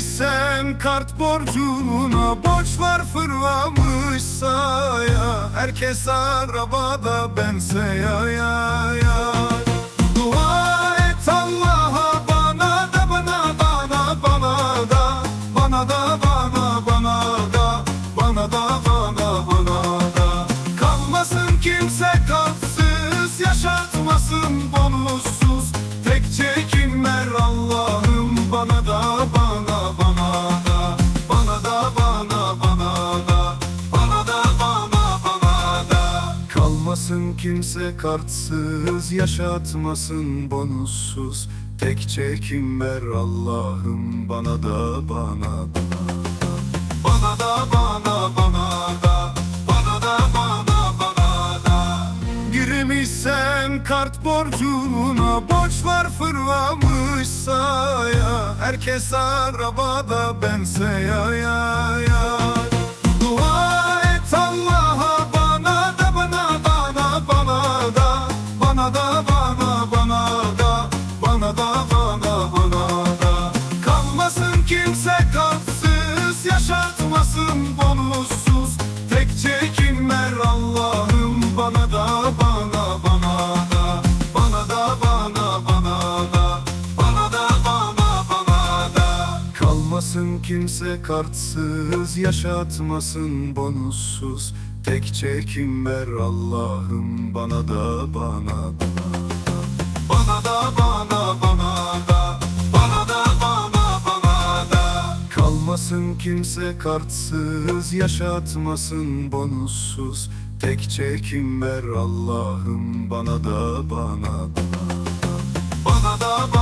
Girmişsem kart borcuna Borçlar fırlamışsa ya Herkes arabada bense ya ya ya. Dua et Allah'a bana da bana bana bana da. Bana da bana bana da. Bana da bana bana da. Kalmasın kimse Kalmasın kimse kartsız Yaşatmasın bonussuz. Tek çekim ver Allah'ım Bana da bana da. Bana da bana bana da. Bana da bana bana da. Girmişsem kart borcuna Borçlar fırlamışsa ya Herkes arabada bense ya ya Yaşatmasın bonussuz. Tek çekinler Allah'ım. Bana da bana bana da. Bana da bana bana da. Bana da bana bana da. Kalmasın kimse kartsız. Yaşatmasın bonussuz. Tek çekim ver Allah'ım. Bana da bana Kalmasın kimse kartsız Yaşatmasın bonussuz. Tek çekim ver Allah'ım Bana da bana da. Bana da bana